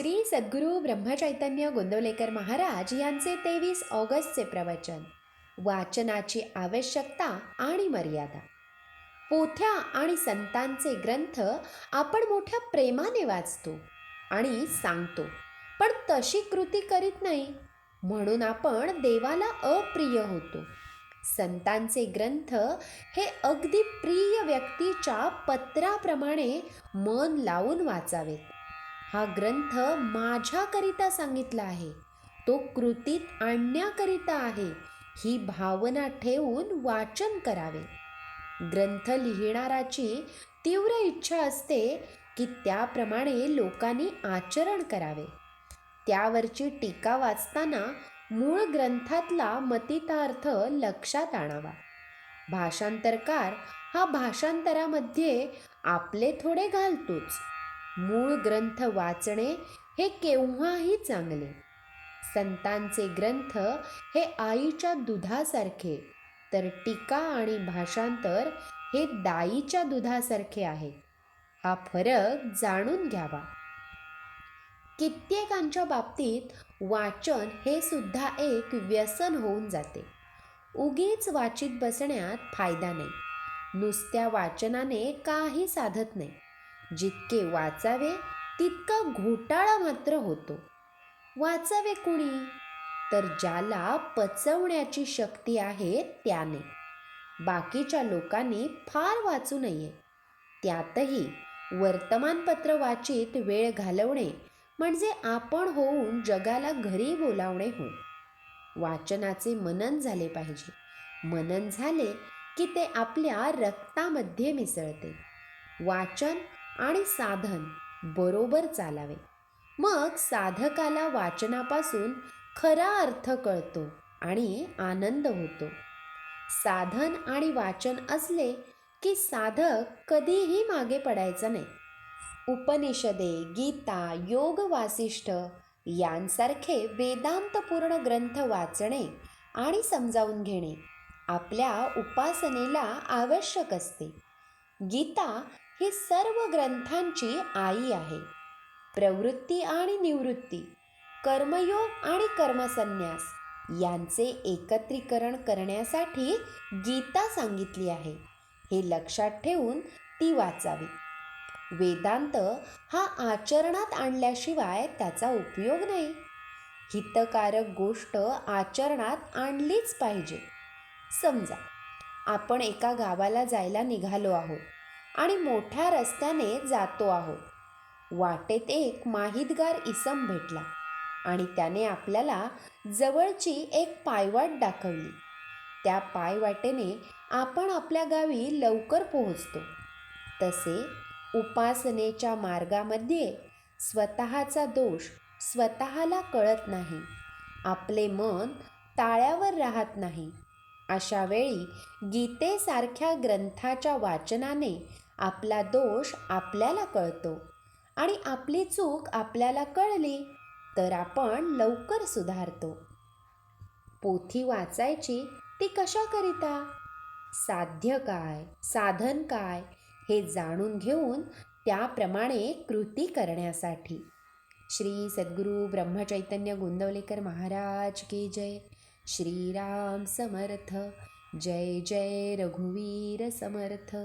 श्री सद्गुरू ब्रह्मचैतन्य गोंदवलेकर महाराज यांचे तेवीस ऑगस्टचे प्रवचन. वाचनाची आवश्यकता आणि मर्यादा. पोथ्या आणि संतांचे ग्रंथ आपण मोठ्या प्रेमाने वाचतो आणि सांगतो पण तशी कृती करीत नाही. म्हणून आपण देवाला अप्रिय होतो. संतांचे ग्रंथ हे अगदी प्रिय व्यक्तीच्या पत्राप्रमाणे मन लावून वाचावेत. हा ग्रंथ माझ्याकरिता सांगितला आहे. तो कृतीत आणण्याकरिता आहे. ही भावना ठेवून वाचन करावे. ग्रंथ लिहिणाराची तीव्र इच्छा असते की त्याप्रमाणे लोकांनी आचरण करावे. त्यावरची टीका वाचताना मूळ ग्रंथातला मतितार्थ लक्षात आणावा. भाषांतरकार हा भाषांतरामध्ये आपले थोडे घालतोच. मूळ ग्रंथ वाचणे हे केव्हाही चांगले. संतांचे ग्रंथ हे आईच्या दुधासारखे तर टीका आणि भाषांतर हे दाईच्या दुधासारखे आहे. हा फरक जाणून घ्यावा. कित्येकांच्या बाबतीत वाचन हे सुद्धा एक व्यसन होऊन जाते. उगीच वाचित बसण्यात फायदा नाही. नुसत्या वाचनाने काही साधत नाही. जितके वाचावे तितका घोटाळा मात्र होतो. वाचावे कुणी? तर ज्याला पचवण्याची शक्ती आहे त्याने. बाकीच्या लोकांनी फार वाचू नये. त्यातही वर्तमानपत्र वाचित वेळ घालवणे म्हणजे आपण होऊन जगाला घरी बोलावणे हो. वाचनाचे मनन झाले पाहिजे. मनन झाले की ते आपल्या रक्तामध्ये मिसळते. वाचन आणि साधन बरोबर चालावे. मग साधकाला वाचनापासून खरा अर्थ कळतो आणि आनंद होतो. साधन आणि वाचन असले की साधक कधीही मागे पडायचं नाही. उपनिषदे गीता योग वासिष्ठ यांसारखे वेदांतपूर्ण ग्रंथ वाचणे आणि समजावून घेणे आपल्या उपासनेला आवश्यक असते. गीता ही सर्व ग्रंथांची आई आहे. प्रवृत्ती आणि निवृत्ती कर्मयोग आणि कर्मसन्यास यांचे एकत्रीकरण करण्यासाठी गीता सांगितली आहे. हे लक्षात ठेवून ती वाचावी. वेदांत हा आचरणात आणल्याशिवाय त्याचा उपयोग नाही. हितकारक गोष्ट आचरणात आणलीच पाहिजे. समजा आपण एका गावाला जायला निघालो आहोत. आणि मोठ्या रस्त्याने जातो आहोत वाटेत एक माहितगार इसम भेटला आणि त्याने आपल्याला जवळची एक पायवाट दाखवली. त्या पायवाटेने आपण आपल्या गावी लवकर पोहोचतो. तसे उपासनेच्या मार्गामध्ये स्वतःचा दोष स्वतःला कळत नाही. आपले मन ताळ्यावर राहत नाही. अशा वेळी गीतेसारख्या ग्रंथाच्या वाचनाने आपला दोष आपल्याला कळतो आणि आपली चूक आपल्याला कळली तर आपण लवकर सुधारतो. पोथी वाचायची ती कशाकरिता? साध्य काय साधन काय हे जाणून घेऊन त्याप्रमाणे कृती करण्यासाठी. श्री सद्गुरू ब्रह्मचैतन्य गोंदवलेकर महाराज की जय. श्रीराम समर्थ. जय जय रघुवीर समर्थ.